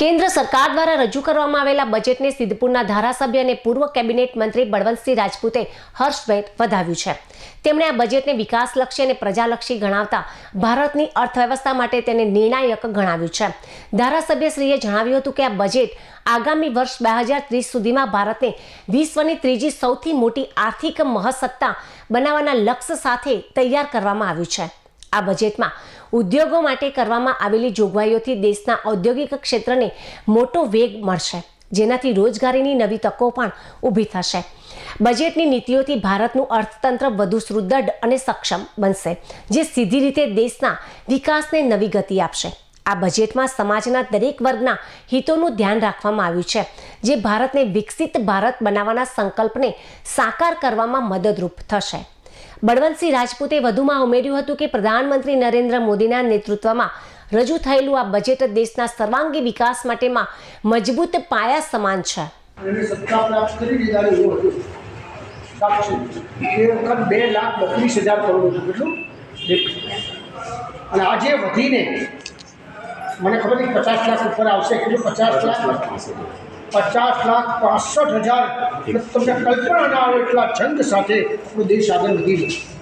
કેન્દ્ર સરકાર દ્વારા રજૂ કરવામાં આવેલા બજેટને સિદ્ધપુરના ધારાસભ્ય અને પૂર્વ કેબિનેટ મંત્રી બળવંતસિંહ રાજપૂતે હર્ષભેર વધાવ્યું છે. તેમણે આ બજેટને વિકાસલક્ષી અને પ્રજાલક્ષી ગણાવતા ભારતની અર્થવ્યવસ્થા માટે તેને નિર્ણાયક ગણાવ્યું છે. ધારાસભ્યશ્રીએ જણાવ્યું હતું કે આ બજેટ આગામી વર્ષ બે હજાર ત્રીસ સુધીમાં ભારતને વિશ્વની ત્રીજી સૌથી મોટી આર્થિક મહસત્તા બનાવવાના લક્ષ્ય સાથે તૈયાર કરવામાં આવ્યું છે. આ બજેટમાં ઉદ્યોગો માટે કરવામાં આવેલી જોગવાઈઓથી દેશના ઔદ્યોગિક ક્ષેત્રને મોટો વેગ મળશે, જેનાથી રોજગારીની નવી તકો પણ ઊભી થશે. બજેટની નીતિઓથી ભારતનું અર્થતંત્ર વધુ સુદૃઢ અને સક્ષમ બનશે, જે સીધી રીતે દેશના વિકાસને નવી ગતિ આપશે. આ બજેટમાં સમાજના દરેક વર્ગના હિતોનું ધ્યાન રાખવામાં આવ્યું છે, જે ભારતને વિકસિત ભારત બનાવવાના સંકલ્પને સાકાર કરવામાં મદદરૂપ થશે. બળવંતસિંહ રાજપૂતે વધુમાં ઉમેર્યું હતું કે પ્રધાનમંત્રી નરેન્દ્ર મોદીના નેતૃત્વમાં રજૂ થયેલું આ બજેટ દેશના સર્વાંગી વિકાસ માટેમાં મજબૂત પાયા સમાન છે. અને આજે વધીને, મને ખબર નહીં પચાસ લાખ ઉપર આવશે. કેટલું? પચાસ લાખ? પચાસ લાખ પાસઠ હજાર. તમને કલ્પના ના આવે એટલા છંદ સાથે આપણો દેશ આગળ વધી ગયો